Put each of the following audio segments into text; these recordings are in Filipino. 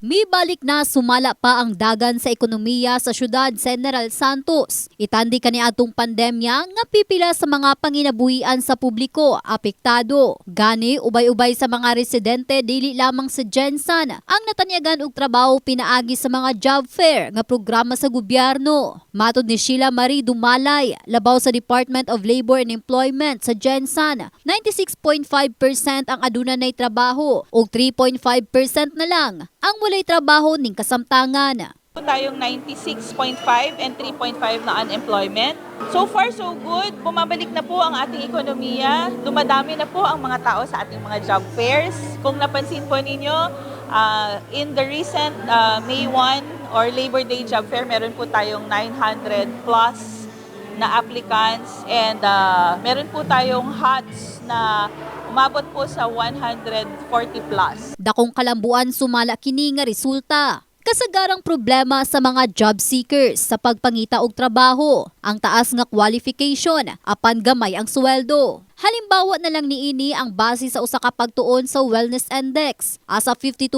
May balik na sumala pa ang dagan sa ekonomiya sa syudad General Santos. Itandi kani atong pandemya nga pipila sa mga panginabuhian sa publiko apektado. Gani ubay-ubay sa mga residente dili lamang sa Jensen ang natanyagan og trabaho pinaagi sa mga job fair nga programa sa gobyerno. Matod ni Sheila Marie Dumalay, labaw sa Department of Labor and Employment sa Jensen, 96.5% ang aduna nay trabaho ug 3.5% na lang ang walay trabaho ning kasamtangan. Tayong 96.5 and 3.5 na unemployment. So far, so good. Bumabalik na po ang ating ekonomiya. Dumadami na po ang mga tao sa ating mga job fairs. Kung napansin po ninyo, uh, in the recent uh, May 1 or Labor Day job fair, meron po tayong 900 plus na applicants and uh, meron po tayong HOTS na umabot po sa 140 plus. Dakong kalambuan sumala kini nga resulta. Kasagarang problema sa mga job seekers sa pagpangita og trabaho, ang taas nga qualification apan gamay ang sweldo. Halimbawa na lang niini ang base sa usa ka pagtuon sa Wellness Index. Asa 52%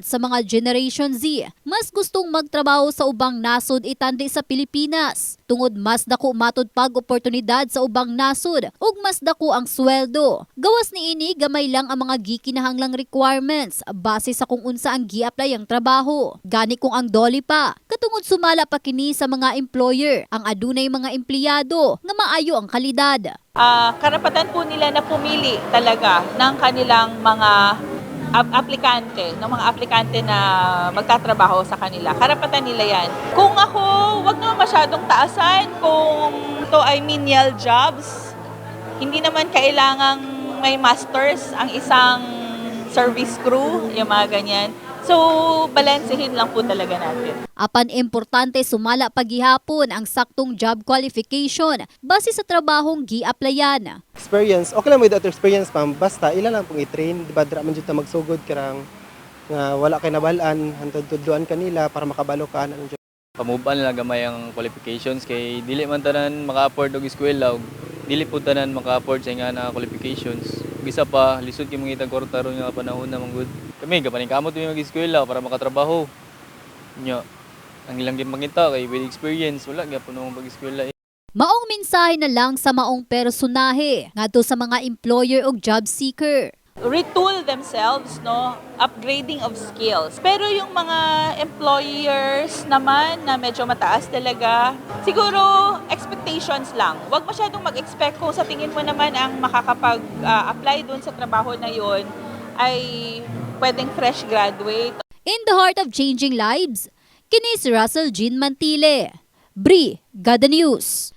sa mga Generation Z mas gustong magtrabaho sa ubang nasod itandi sa Pilipinas. Tungod mas dako matod pag oportunidad sa ubang nasod ug mas dako ang sweldo. Gawas niini gamay lang ang mga gikinahanglang requirements base sa kung unsa ang gi-apply ang trabaho. Gani kung ang doli pa. Katungod sumala pa kini sa mga employer ang adunay mga empleyado nga maayo ang kalidad. Ah, karapatan po nila na pumili talaga ng kanilang mga ap- aplikante, ng mga aplikante na magtatrabaho sa kanila. Karapatan nila yan. Kung ako, wag naman masyadong taasan. Kung ito ay menial jobs, hindi naman kailangang may masters ang isang service crew, yung mga ganyan. So, balansehin lang po talaga natin. Apan importante sumala paghihapon ang saktong job qualification base sa trabahong gi-applyan. experience, okay lang mo ito experience ma'am, basta ila lang pong i-train, di ba dra man jud ta magsugod karang nga wala kay nabalaan, hantod tudloan kanila para makabalo ka jud. pamuban lang gamay ang qualifications kay dili man tanan maka-afford og eskwela ug dili po tanan maka-afford sa nga na qualifications. Isa pa lisod kay mga kwarta ron nga panahon na manggod. Kami gapaning kamot mi mag-eskwela para makatrabaho. Nya ang ilang gyud mangita kay with experience wala gyapon mo pag-eskwela. Maong mensahe na lang sa maong personahe ngadto sa mga employer ug job seeker. Retool themselves, no? Upgrading of skills. Pero yung mga employers naman na medyo mataas talaga, siguro expectations lang. Huwag masyadong mag-expect kung sa tingin mo naman ang makakapag-apply dun sa trabaho na yon ay pwedeng fresh graduate In the heart of changing lives, kini si Russell Jean Mantile. Bri, Gada News.